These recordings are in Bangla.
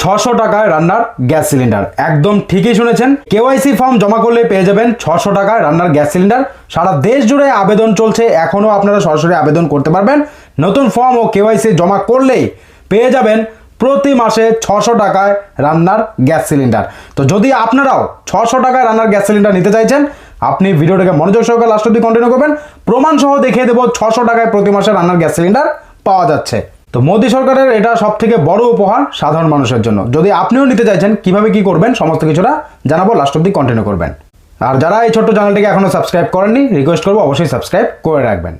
ছশো টাকায় রান্নার গ্যাস সিলিন্ডার। একদম ঠিকই শুনেছেন। কেওয়াইসি ফর্ম জমা করলে পেয়ে যাবেন ছশো টাকায় রান্নার গ্যাস সিলিন্ডার। সারা দেশ জুড়ে আবেদন চলছে এখনও আপনারা সরাসরি আবেদন করতে পারবেন। নতুন ফর্ম ও কেওয়াইসি জমা করলেই পেয়ে যাবেন প্রতি মাসে ছশো টাকায় রান্নার গ্যাস সিলিন্ডার। তো যদি আপনারাও ছশো টাকায় রান্নার গ্যাস সিলিন্ডার নিতে চাইছেন, আপনি ভিডিওটাকে মনোযোগ সহকারে লাস্ট অব্দি কন্টিনিউ করবেন। প্রমাণ সহ দেখিয়ে দেবো ছশো টাকায় প্রতি মাসে রান্নার গ্যাস সিলিন্ডার পাওয়া যাচ্ছে। তো মোদী সরকারের এটা সব থেকে বড় উপহার সাধারণ মানুষের জন্য। যদি আপনিও নিতে চাইছেন, কীভাবে কি করবেন, সমস্ত কিছুটা জানাব লাস্ট অব্দি কন্টিনিউ করবেন। আর যারা এই ছোট্ট চ্যানেলটিকে এখনও সাবস্ক্রাইব করেননি রিকোয়েস্ট করব, অবশ্যই সাবস্ক্রাইব করে রাখবেন।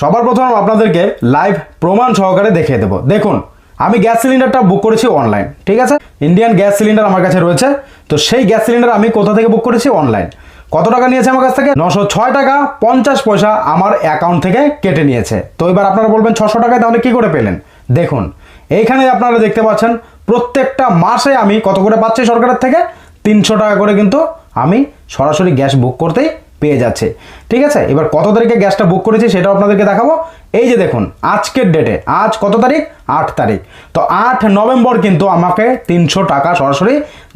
সবার প্রথম আপনাদেরকে লাইভ প্রমাণ সহকারে দেখিয়ে দেবো। দেখুন, আমি গ্যাস সিলিন্ডারটা বুক করেছি অনলাইন ঠিক আছে? ইন্ডিয়ান গ্যাস সিলিন্ডার আমার কাছে রয়েছে। তো সেই গ্যাস সিলিন্ডার আমি কোথা থেকে বুক করেছি? অনলাইন কত টাকা নিয়েছে আমার কাছ থেকে? নশো ছয় টাকা পঞ্চাশ পয়সা আমার অ্যাকাউন্ট থেকে কেটে নিয়েছে। তো এবার আপনারা বলবেন, ছশো টাকায় তাহলে কি করে পেলেন? দেখুন, এইখানে আপনারা দেখতে পাচ্ছেন, প্রত্যেকটা মাসে আমি কত করে পাচ্ছি সরকারের থেকে? তিনশো টাকা করে কিন্তু আমি সরাসরি গ্যাস বুক করতেই পেয়ে যাচ্ছে। ঠিক আছে? এবার কত তারিখে গ্যাসটা বুক করেছি সেটাও আপনাদেরকে দেখাবো। এই যে দেখুন, আজকের ডেটে আজ কত তারিখ? আট তারিখ। তো আট নভেম্বর কিন্তু আমাকে তিনশো টাকা সরাসরি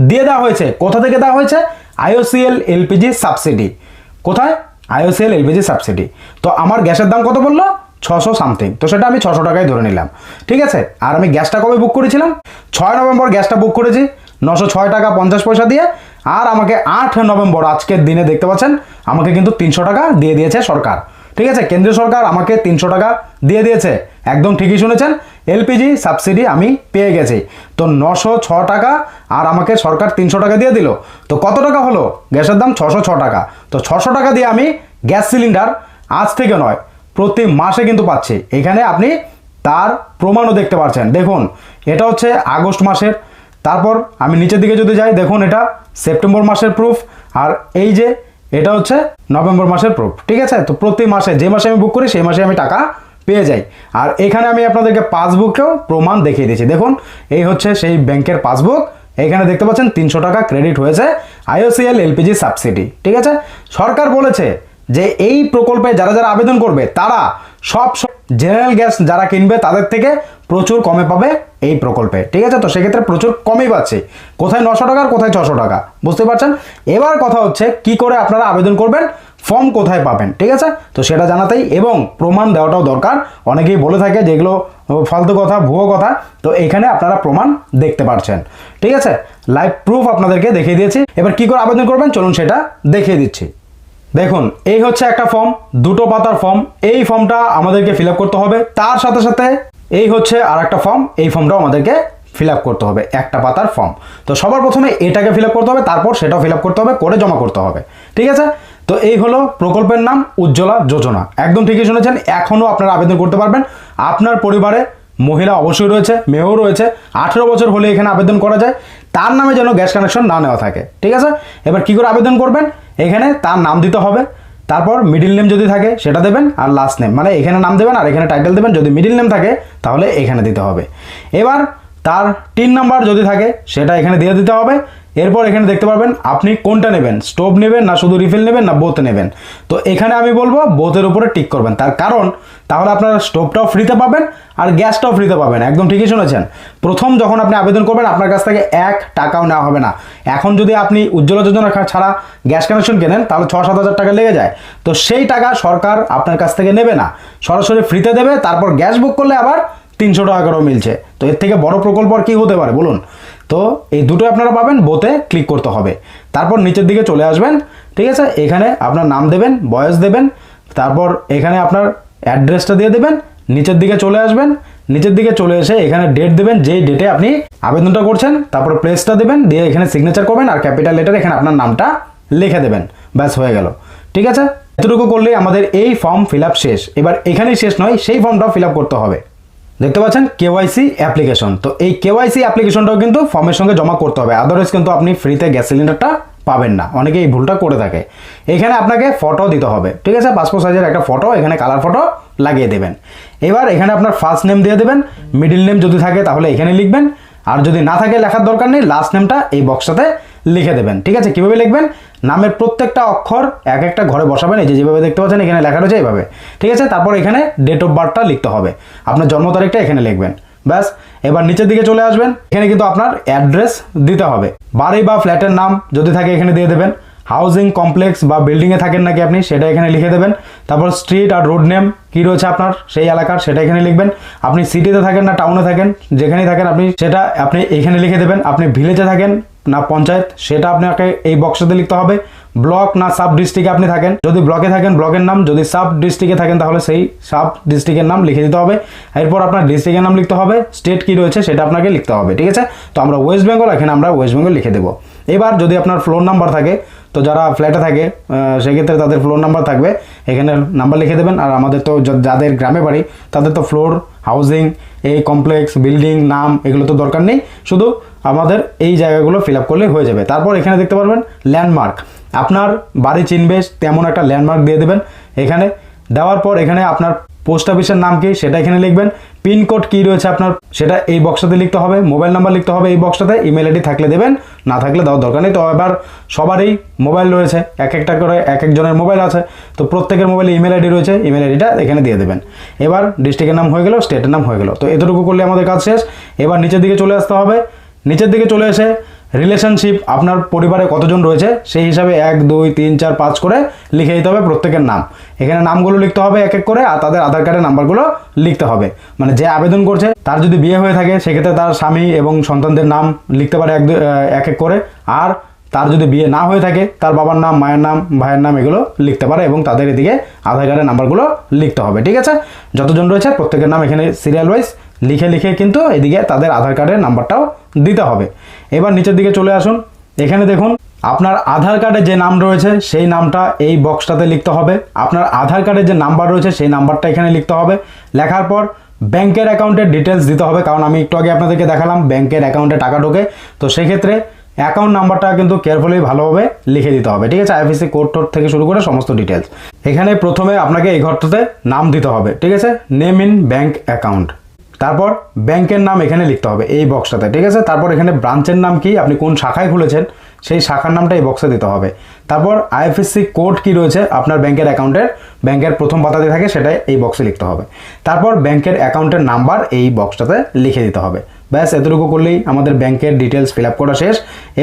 দিয়ে দেওয়া হয়েছে। কোথা থেকে দেওয়া হয়েছে? IOCL LPG subsidy. কোথায়? IOCL LPG subsidy. তো আমার গ্যাসের দাম কত বলল? ছশো সামথিং। তো সেটা আমি ছশো টাকায় ধরে নিলাম। ঠিক আছে? আর আমি গ্যাসটা কবে বুক করেছিলাম? ছয় নভেম্বর গ্যাসটা বুক করেছি। নশো ছয় টাকা পঞ্চাশ পয়সা দিয়ে আর আমাকে আট নভেম্বর আজকের দিনে দেখতে পাচ্ছেন, আমাকে কিন্তু তিনশো টাকা দিয়ে দিয়েছে সরকার। ঠিক আছে? কেন্দ্রীয় সরকার আমাকে তিনশো টাকা দিয়ে দিয়েছে। একদম ঠিকই শুনেছেন, এলপিজি সাবসিডি আমি পেয়ে গেছি। তো নশো ছ টাকা আর আমাকে সরকার তিনশো টাকা দিয়ে দিল। তো কত টাকা হলো? গ্যাসের দাম ছশো ছ টাকা। তো ছশো টাকা দিয়ে আমি গ্যাস সিলিন্ডার আজ থেকে নয়, প্রতি মাসে কিন্তু পাচ্ছি। এখানে আপনি তার প্রমাণও দেখতে পাচ্ছেন দেখুন, এটা হচ্ছে আগস্ট মাসের তারপর আমি নিচের দিকে যদি যাই, দেখুন এটা সেপ্টেম্বর মাসের প্রুফ আর এই যে এটা হচ্ছে নভেম্বর মাসের প্রুফ ঠিক আছে? তো প্রতি মাসে, যে মাসে আমি বুক করি, সেই মাসে আমি টাকা পেয়ে যাই। আর এখানে আমি আপনাদেরকে পাসবুকেও প্রমাণ দেখিয়ে দিয়েছি। দেখুন, এই হচ্ছে সেই ব্যাংকের পাসবুক এখানে দেখতে পাচ্ছেন তিনশো টাকা ক্রেডিট হয়েছে আইওসিএল এলপিজি সাবসিডি ঠিক আছে? সরকার বলেছে যে এই প্রকল্পে যারা যারা আবেদন করবে, তারা সব জেনারেল গ্যাস যারা কিনবে, তাদের থেকে প্রচুর কমে পাবে এই প্রকল্পে। ঠিক আছে? তো সেক্ষেত্রে প্রচুর কমই পাচ্ছে। কোথায় নশো টাকা আর কোথায় ছশো টাকা? বুঝতে পারছেন? এবার কথা হচ্ছে, কি করে আপনারা আবেদন করবেন ফর্ম কোথায় পাবেন? ঠিক আছে? তো সেটা জানাতেই এবং প্রমাণ দেওয়াটাও দরকার। অনেকেই বলে থাকে যেগুলো ফালতু কথা, ভুয়ো কথা। তো এখানে আপনারা প্রমাণ দেখতে পাচ্ছেন ঠিক আছে? লাইভ প্রুফ আপনাদেরকে দেখিয়ে দিয়েছি। এবার কি করে আবেদন করবেন? চলুন সেটা দেখিয়ে দিচ্ছি। দেখুন, এই হচ্ছে একটা ফর্ম দুটো পাতার ফর্ম এই ফর্মটা আমাদেরকে ফিল করতে হবে। তার সাথে সাথে এই হচ্ছে আর একটা ফর্ম এই ফর্মটাও আমাদেরকে ফিল করতে হবে, একটা পাতার ফর্ম তো সবার প্রথমে এটাকে ফিল করতে হবে, তারপর সেটাও ফিল করতে হবে, করে জমা করতে হবে। ঠিক আছে? তো এই হলো প্রকল্পের নাম উজ্জ্বলা যোজনা। একদম ঠিকই শুনেছেন, এখনও আপনারা আবেদন করতে পারবেন। আপনার পরিবারে মহিলা অবশ্যই রয়েছে, মেয়েও রয়েছে। আঠেরো বছর হলে এখানে আবেদন করা যায়। তার নামে যেন গ্যাস কানেকশন না নেওয়া থাকে, ঠিক আছে? এবার কি করে আবেদন করবেন? এখানে তার নাম দিতে হবে, তারপর মিডিল নেম যদি থাকে সেটা দেবেন আর লাস্ট নেম মানে এখানে নাম দেবেন আর এখানে টাইটেল দেবেন, যদি মিডিল নেম থাকে তাহলে এখানে দিতে হবে। এবার তার তিন নাম্বার যদি থাকে সেটা এখানে দিয়ে দিতে হবে, এরপর এখানে দেখতে পারবেন আপনি কোনটা নেবেন স্টোভ নেবেন না শুধু রিফিল নেবেন না বোথ নেবেন। তো এখানে আমি বলব বোথের উপরে টিক করবেন, তার কারণ তাহলে আপনারা স্টোভটাও ফ্রিতে পাবেন আর গ্যাসটাও ফ্রিতে পাবেন, একদম ঠিকই শুনেছেন। প্রথম যখন আপনি আবেদন করবেন, আপনার কাছ থেকে এক টাকাও নেওয়া হবে না। এখন যদি আপনি উজ্জ্বলা যোজনা ছাড়া গ্যাস কানেকশন কেনেন, তাহলে ছ সাত হাজার টাকা লেগে যায়। তো সেই টাকা সরকার আপনার কাছ থেকে নেবে না। সরাসরি ফ্রিতে দেবে, তারপর গ্যাস বুক করলে আবার তিনশো টাকা করেও মিলছে। তো এর থেকে বড় প্রকল্প আর কী হতে পারে, বলুন? তো এই দুটো আপনারা পাবেন, বোতে ক্লিক করতে হবে। তারপর নিচের দিকে চলে আসবেন, ঠিক আছে? এখানে আপনার নাম দেবেন, বয়স দেবেন, তারপর এখানে আপনার অ্যাড্রেসটা দিয়ে দেবেন, নিচের দিকে চলে আসবেন, নিচের দিকে চলে এসে এখানে ডেট দেবেন, যেই ডেটে আপনি আবেদনটা করছেন, তারপর প্লেসটা দেবেন, দিয়ে এখানে সিগনেচার করবেন আর ক্যাপিটাল লেটার এখানে আপনার নামটা লিখে দেবেন। ব্যাস, হয়ে গেল। ঠিক আছে? এতটুকু করলেই আমাদের এই ফর্ম ফিল শেষ। এবার এখানেই শেষ নয়, সেই ফর্মটাও ফিল করতে হবে। দেখতে পাচ্ছেন? কেওয়াইসি অ্যাপ্লিকেশন তো এই কেওয়াইসি অ্যাপ্লিকেশনটাও কিন্তু ফর্মের সঙ্গে জমা করতে হবে। আদারওয়াইজ কিন্তু আপনি ফ্রিতে গ্যাস সিলিন্ডারটা পাবেন না। অনেকে এই ভুলটা করে থাকে। এখানে আপনাকে ফটো দিতে হবে। ঠিক আছে? পাসপোর্ট সাইজের একটা ফটো এখানে কালার ফটো লাগিয়ে দেবেন। এবার এখানে আপনার ফার্স্ট নেম দিয়ে দেবেন। মিডিল নেম যদি থাকে তাহলে এখানে লিখবেন। আর যদি না থাকে, লেখার দরকার নেই লাস্ট নেমটা এই বক্সটাতে লিখে দেবেন। ঠিক আছে? কীভাবে লিখবেন? নামের প্রত্যেকটা অক্ষর এক একটা ঘরে বসাবেন। এই যে যেভাবে দেখতে পাচ্ছেন, এখানে লেখা রয়েছে এইভাবে। ঠিক আছে? তারপর এখানে ডেট অফ বার্থটা লিখতে হবে। আপনার জন্ম তারিখটা এখানে লিখবেন। ব্যাস, এবার নিচের দিকে চলে আসবেন। এখানে কিন্তু আপনার অ্যাড্রেস দিতে হবে। বাড়ি বা ফ্ল্যাটের নাম যদি থাকে এখানে দিয়ে দেবেন। হাউজিং কমপ্লেক্স বা বিল্ডিংয়ে থাকেন নাকি আপনি, সেটা এখানে লিখে দেবেন। তারপর স্ট্রিট আর রোড নেম কী রয়েছে আপনার, সেই এলাকার, সেটা এখানে লিখবেন। আপনি সিটিতে থাকেন না টাউনে থাকেন, যেখানেই থাকেন আপনি, সেটা আপনি এখানে লিখে দেবেন। আপনি ভিলেজে থাকেন না পঞ্চায়েত, সেটা আপনাকে এই বক্সটাতে লিখতে হবে। ব্লক না সাব ডিস্ট্রিক্টে আপনি থাকেন। যদি ব্লকে থাকেন, ব্লকের নাম, যদি সাব ডিস্ট্রিক্টে থাকেন, তাহলে সেই সাব ডিস্ট্রিক্টের নাম লিখে দিতে হবে। এরপর আপনার ডিস্ট্রিক্টের নাম লিখতে হবে স্টেট কী রয়েছে সেটা আপনাকে লিখতে হবে, ঠিক আছে? তো আমরা ওয়েস্ট বেঙ্গল এখানে আমরা ওয়েস্ট বেঙ্গল লিখে দেবো। এবার যদি আপনার ফ্লোর নাম্বার থাকে, তো যারা ফ্ল্যাটে থাকে সেক্ষেত্রে তাদের ফ্লোর নাম্বার থাকবে। এখানে নাম্বার লিখে দেবেন। আর আমাদের তো যাদের গ্রামে বাড়ি, তাদের তো ফ্লোর হাউজিং এই কমপ্লেক্স বিল্ডিং নাম, এগুলো তো দরকার নেই। শুধু আমাদের এই জায়গাগুলো ফিল আপ করলেই হয়ে যাবে। তারপর এখানে দেখতে পারবেন ল্যান্ডমার্ক। আপনার বাড়ি চিনবে তেমন একটা ল্যান্ডমার্ক দিয়ে দেবেন। এখানে দেওয়ার পর এখানে আপনার পোস্ট অফিসের নাম কি সেটা এখানে লিখবেন। পিনকোড কী রয়েছে আপনার সেটা এই বক্সটাতে লিখতে হবে। মোবাইল নাম্বার লিখতে হবে এই বক্সটাতে। ইমেল আইডি থাকলে দেবেন, না থাকলে দেওয়ার দরকার নেই। তো এবার সবারই মোবাইল রয়েছে। এক একটা করে এক একজনের মোবাইল আছে। তো প্রত্যেকের মোবাইলে ইমেল আইডি রয়েছে। ইমেল আইডিটা এখানে দিয়ে দেবেন। এবার ডিস্ট্রিক্টের নাম হয়ে গেল, স্টেটের নাম হয়ে গেল। তো এতটুকু করলে আমাদের কাজ শেষ। এবার নিচের দিকে চলে আসতে হবে। নিচের দিকে চলে এসে রিলেশনশিপ আপনার পরিবারে কতজন রয়েছে, সেই হিসাবে এক, দুই, তিন, চার, পাঁচ করে লিখে দিতে হবে প্রত্যেকের নাম। এখানে নামগুলো লিখতে হবে এক এক করে আর তাদের আধার কার্ডের নাম্বারগুলো লিখতে হবে। মানে যে আবেদন করছে, তার যদি বিয়ে হয়ে থাকে, সেক্ষেত্রে তার স্বামী এবং সন্তানদের নাম লিখতে পারে এক এক এক করে। আর তার যদি বিয়ে না হয়ে থাকে, তার বাবার নাম, মায়ের নাম, ভাইয়ের নাম এগুলো লিখতে পারে এবং তাদের এদিকে আধার কার্ডের নাম্বারগুলো লিখতে হবে। ঠিক আছে? যতজন রয়েছে, প্রত্যেকের নাম এখানে সিরিয়াল ওয়াইজ লিখে লিখে কিন্তু এদিকে তাদের আধার কার্ডের নাম্বারটাও দিতে হবে। এবার নিচের দিকে চলে আসুন। এখানে দেখুন, আপনার আধার কার্ডে যে নাম রয়েছে, সেই নামটা এই বক্সটাতে লিখতে হবে। আপনার আধার কার্ডের যে নাম্বার রয়েছে, সেই নাম্বারটা এখানে লিখতে হবে। লেখার পর ব্যাংকের অ্যাকাউন্টের ডিটেলস দিতে হবে, কারণ আমি একটু আগে আপনাদেরকে দেখালাম ব্যাংকের অ্যাকাউন্টে টাকা ঢোকে। তো সেক্ষেত্রে অ্যাকাউন্ট নাম্বারটা কিন্তু কেয়ারফুলি ভালোভাবে লিখে দিতে হবে। ঠিক আছে? আইএফএসসি কোড টোড থেকে শুরু করে সমস্ত ডিটেলস এখানে প্রথমে আপনাকে এই ঘরটাতে নাম দিতে হবে। ঠিক আছে? নেম ইন ব্যাংক অ্যাকাউন্ট তারপর ব্যাংকের নাম এখানে লিখতে হবে এই বক্সটাতে ঠিক আছে? তারপর এখানে ব্রাঞ্চের নাম কি? আপনি কোন শাখায় খুলেছেন? সেই শাখার নামটা এই বক্সে দিতে হবে। তারপর আইএফএসসি কোড কি রয়েছে? আপনার ব্যাংকের অ্যাকাউন্টের, ব্যাংকের প্রথম পাতাতে থাকে, সেটাই এই বক্সে লিখতে হবে। তারপর ব্যাংকের অ্যাকাউন্টের নাম্বার এই বক্সটাতে লিখে দিতে হবে। ব্যাস, এতটুকু করলেই আমাদের ব্যাংকের ডিটেলস ফিল করা শেষ।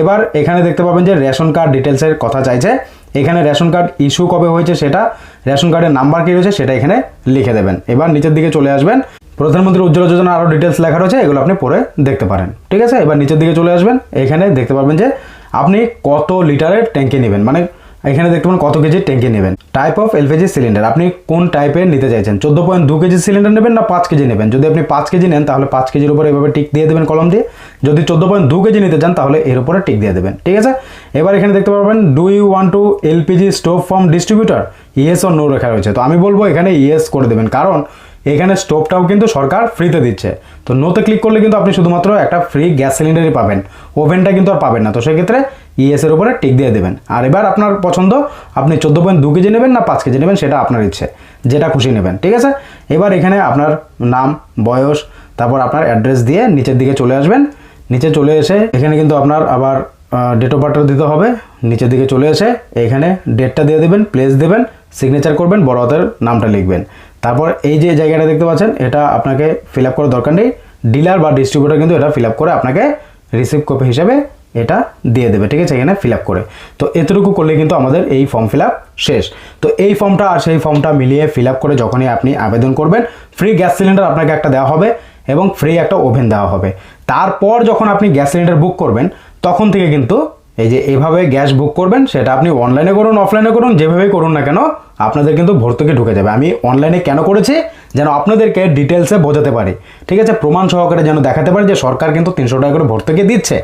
এবার এখানে দেখতে পাবেন যে রেশন কার্ড ডিটেলসের কথা চাইছে। এখানে রেশন কার্ড ইস্যু কবে হয়েছে সেটা, রেশন কার্ডের নাম্বার কী রয়েছে সেটা এখানে লিখে দেবেন। এবার নিচের দিকে চলে আসবেন। প্রধানমন্ত্রী উজ্জ্বলা যোজনা আরও ডিটেলস লেখা রয়েছে, এগুলো আপনি পরে দেখতে পারেন। ঠিক আছে? এবার নিচের দিকে চলে আসবেন। এখানে দেখতে পারবেন যে আপনি কত লিটারের ট্যাঙ্কি নেবেন। মানে এখানে দেখতে পাবেন কত কেজির ট্যাঙ্কি নেবেন। টাইপ অফ এলপিজি সিলিন্ডার আপনি কোন টাইপের নিতে চাইছেন? চোদ্দ পয়েন্ট দু কেজি সিলিন্ডার নেবেন না পাঁচ কেজি নেবেন? যদি আপনি পাঁচ কেজি নেন, তাহলে পাঁচ কেজির উপরে এভাবে টিক দিয়ে দেবেন কলম দিয়ে। যদি চোদ্দ পয়েন্ট দু কেজি নিতে চান, তাহলে এর উপরে টিক দিয়ে দেবেন। ঠিক আছে? এবার এখানে দেখতে পারবেন do you one two LPG stove from distributor yes O no লেখা রয়েছে। তো আমি বলব এখানে ইয়েস করে দেবেন। কারণ এখানে স্টোভটাও কিন্তু সরকার ফ্রিতে দিচ্ছে। তো নোতে ক্লিক করলে কিন্তু আপনি শুধুমাত্র একটা ফ্রি গ্যাস সিলিন্ডারই পাবেন। ওভেনটা কিন্তু আর পাবেন না। তো সেক্ষেত্রে ইএস এর উপরে টিক দিয়ে দেবেন। আর এবার আপনার পছন্দ, আপনি চোদ্দ পয়েন্ট দু কেজি নেবেন না পাঁচ কেজি নেবেন, সেটা আপনার ইচ্ছে। যেটা খুশি নেবেন, ঠিক আছে? এবার এখানে আপনার নাম, বয়স, তারপর আপনার অ্যাড্রেস দিয়ে নিচের দিকে চলে আসবেন। নিচে চলে এসে এখানে কিন্তু আপনার আবার ডেট অফ বার্থটা দিতে হবে। নিচের দিকে চলে এসে এখানে ডেটটা দিয়ে দেবেন প্লেস দেবেন সিগনেচার করবেন, বড় হাতের নামটা লিখবেন। তারপর এই যে জায়গাটা দেখতে পাচ্ছেন, এটা আপনাকে ফিল আপ করার দরকার নেই। ডিলার বা ডিস্ট্রিবিউটার কিন্তু এটা ফিল আপ করে আপনাকে রিসিভ কপি হিসেবে এটা দিয়ে দেবে, ঠিক আছে? এখানে ফিল আপ করে। তো এতটুকু করলে কিন্তু আমাদের এই ফর্ম ফিল আপ শেষ। তো এই ফর্মটা আর সেই ফর্মটা মিলিয়ে ফিল আপ করে যখনই আপনি আবেদন করবেন ফ্রি গ্যাস সিলিন্ডার আপনাকে একটা দেওয়া হবে এবং ফ্রি একটা ওভেন দেওয়া হবে। তারপর যখন আপনি গ্যাস সিলিন্ডার বুক করবেন, তখন থেকে কিন্তু এই যে এভাবে গ্যাস বুক করবেন, সেটা আপনি অনলাইনে করুন অফলাইনে করুন যেভাবেই করুন না কেন, আপনাদের কিন্তু ভর্তুকি ঢুকে যাবে। আমি অনলাইনে কেন করেছি? যেন আপনাদেরকে ডিটেলসে বোঝাতে পারি। ঠিক আছে? প্রমাণ সহকারে যেন দেখাতে পারি যে সরকার কিন্তু তিনশো টাকা করে ভর্তুকি দিচ্ছে।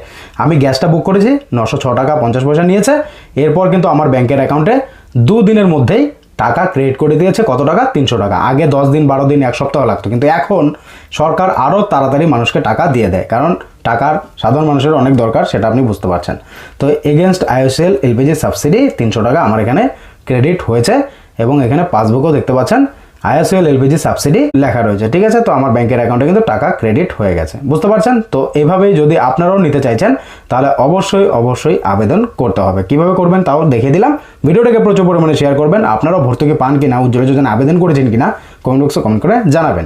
আমি গ্যাসটা বুক করেছি, নশো ছ টাকা পঞ্চাশ পয়সা নিয়েছে। এরপর কিন্তু আমার ব্যাংকের অ্যাকাউন্টে দুদিনের মধ্যেই টাকা ক্রেডিট করে দিয়েছে কত টাকা? তিনশো টাকা। আগে দশ দিন, বারো দিন, এক সপ্তাহ লাগতো। কিন্তু এখন সরকার আরও তাড়াতাড়ি মানুষকে টাকা দিয়ে দেয়। কারণ টাকার সাধারণ মানুষের অনেক দরকার, সেটা আপনি বুঝতে পারছেন। তো এগেনস্ট আইওসিএল এলপিজি সাবসিডি তিনশো টাকা আমার এখানে ক্রেডিট হয়েছে এবং এখানে পাসবুকও দেখতে পাচ্ছেন। আইএসএল এলপিজি সাবসিডি লেখা রয়েছে, ঠিক আছে? তো আমার ব্যাংকের অ্যাকাউন্টে কিন্তু টাকা ক্রেডিট হয়ে গেছে, বুঝতে পারছেন? তো এভাবেই যদি আপনারাও নিতে চাইছেন, তাহলে অবশ্যই অবশ্যই আবেদন করতে হবে। কীভাবে করবেন তাও দেখিয়ে দিলাম। ভিডিওটাকে প্রচুর পরিমাণে শেয়ার করবেন। আপনারাও ভর্তুকি পান কিনা, উজ্জ্বল যোজনা আবেদন করেছেন কিনা কমেন্ট বক্সে কমেন্ট করে জানাবেন।